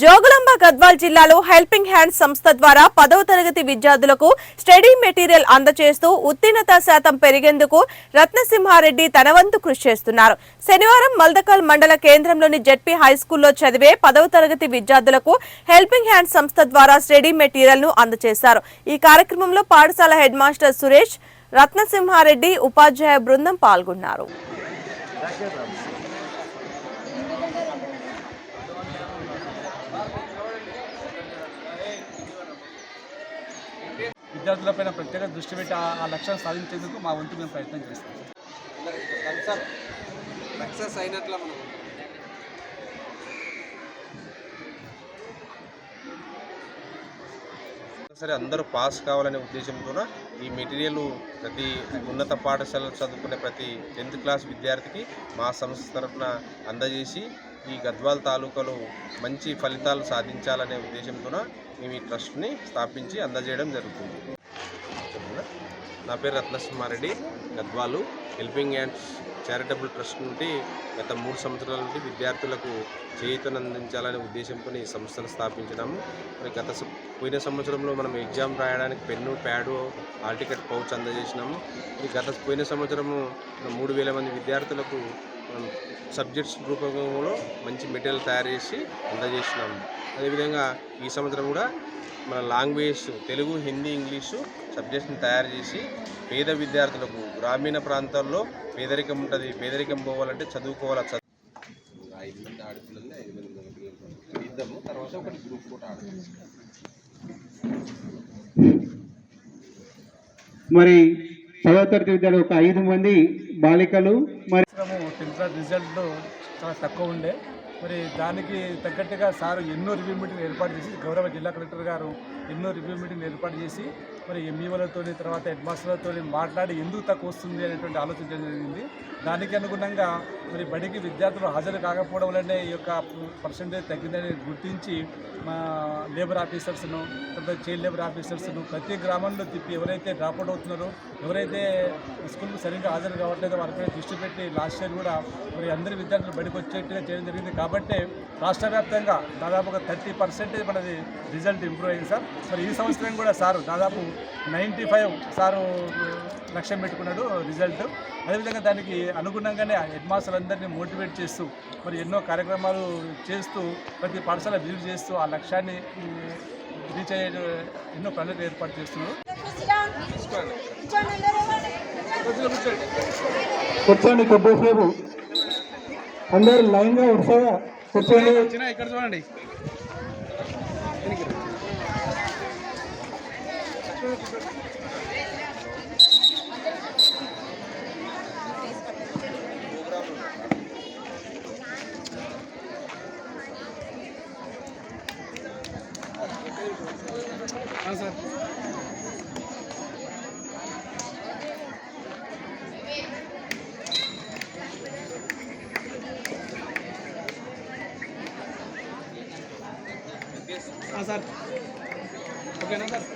జోగులాంబ గద్వాల్ జిల్లాలో helping hands సంస్థ ద్వారా పదవ తరగతి విద్యార్థులకు స్టడీ మెటీరియల్ అందజేస్తూ ఉత్తీర్ణత శాతం పెరిగేందుకు రత్నసింహారెడ్డి తన వంతు కృషి చేస్తున్నారు. శనివారం మల్దకల్ మండల కేంద్రంలోని జెడ్పీ హై స్కూల్లో చదివే పదవ తరగతి విద్యార్థులకు హెల్పింగ్ హ్యాండ్స్ సంస్థ ద్వారా స్టడీ మెటీరియల్ను అందజేశారు ఈ కార్యక్రమంలో పాఠశాల హెడ్ మాస్టర్ సురేష్ రత్నసింహారెడ్డి ఉపాధ్యాయ బృందం పాల్గొన్నారు. విద్యార్థులపైన ప్రత్యేక దృష్టి పెట్టి ఆ లక్ష్యాన్ని సాధించేందుకు మా వంతు మేము ప్రయత్నం చేస్తాం. సక్సెస్ అయినట్ల మనం. సరే అందరూ పాస్ కావాలనే ఉద్దేశంతో ఈ మెటీరియల్ ప్రతి ఉన్నత పాఠశాలలో చదువుకునే ప్రతి టెన్త్ క్లాస్ విద్యార్థికి మా సంస్థ తరఫున అందజేసి ఈ గద్వాల్ తాలూకాలో మంచి ఫలితాలు సాధించాలనే ఉద్దేశంతో మేము ఈ ట్రస్ట్ని స్థాపించి అందజేయడం జరుగుతుంది. నా పేరు Ratnasimha Reddy. Gadwal helping hands charitable trust నుండి గత మూడు సంవత్సరాల నుండి విద్యార్థులకు చేయూతను అందించాలనే ఉద్దేశంతో ఈ సంస్థను స్థాపించినాము. మరి గత పోయిన సంవత్సరంలో మనం ఎగ్జామ్ రాయడానికి pen pad hall ticket pouch అందజేసినాము. ఈ గత పోయిన సంవత్సరము మూడు వేల మంది విద్యార్థులకు మనం సబ్జెక్ట్స్ రూపంలో మంచి మెటీరియల్ తయారు చేసి అందజేసినాము అదేవిధంగా ఈ సంవత్సరం కూడా మన లాంగ్వేజ్ తెలుగు హిందీ ఇంగ్లీషు సబ్జెక్ట్స్ని తయారు చేసి పేద విద్యార్థులకు గ్రామీణ ప్రాంతాల్లో పేదరికం ఉంటుంది. పేదరికం పోవాలంటే చదువుకోవాలి? చదువు ఐదు మంది ఆడపిల్లలు ఐదు మంది పిల్లలు ఇద్దాము తర్వాత ఒకటి గ్రూప్ కూడా మరి పదో తరగతి విద్యార్థులు ఒక ఐదు మంది బాలికలు మరి సంవత్సరము రిజల్ట్ చాలా తక్కువ ఉండే. మరి దానికి తగ్గట్టుగా సార్ ఎన్నో రివ్యూ మీటింగ్ ఏర్పాటు చేసి గౌరవ జిల్లా కలెక్టర్ గారు ఎన్నో రివ్యూ మీటింగ్ ఏర్పాటు చేసి మరి ఎంఈఓలతో తర్వాత హెడ్ మాస్టర్లతో మాట్లాడి ఎందుకు తక్కువ వస్తుంది అనేటువంటి ఆలోచన జరిగింది. దానికి అనుగుణంగా మరి బడికి విద్యార్థులు హాజరు కాకపోవడం వల్లనే ఈ యొక్క పర్సంటేజ్ తగ్గిందని గుర్తించి మా లేబర్ ఆఫీసర్స్ను తర్వాత చైల్డ్ లేబర్ ఆఫీసర్స్ను ప్రతి గ్రామంలో తిప్పి ఎవరైతే డ్రాప్అవుట్ అవుతున్నారో ఎవరైతే స్కూల్కి సరిగ్గా హాజరు కావట్లేదో వారిపై దృష్టి పెట్టి లాస్ట్ ఇయర్ కూడా మరి అందరి విద్యార్థులు బడికి వచ్చేట్టుగా చేయడం జరిగింది. కాబట్టి రాష్ట్ర వ్యాప్తంగా దాదాపు ఒక థర్టీ పర్సెంటేజ్ మనది రిజల్ట్ ఇంప్రూవ్ అయింది సార్. మరి ఈ సంవత్సరం కూడా సారు దాదాపు నైంటీ ఫైవ్ సారు లక్ష్యం పెట్టుకున్నాడు రిజల్ట్. అదేవిధంగా దానికి అనుగుణంగానే హెడ్ మాస్టర్ అందరినీ మోటివేట్ చేస్తూ మరి ఎన్నో కార్యక్రమాలు చేస్తూ ప్రతి పాఠశాల విజిట్ చేస్తూ ఆ లక్ష్యాన్ని రీచ్ అయ్యే ఎన్నో ప్రణాళికలు ఏర్పాటు చేస్తున్నారు. కూర్చోండి కొద్దిసేపు. అందరు లైన్గా వరుసగా కూర్చోండి. ఇక్కడ చూడండి. సార్ సార్ ఓకేనా సార్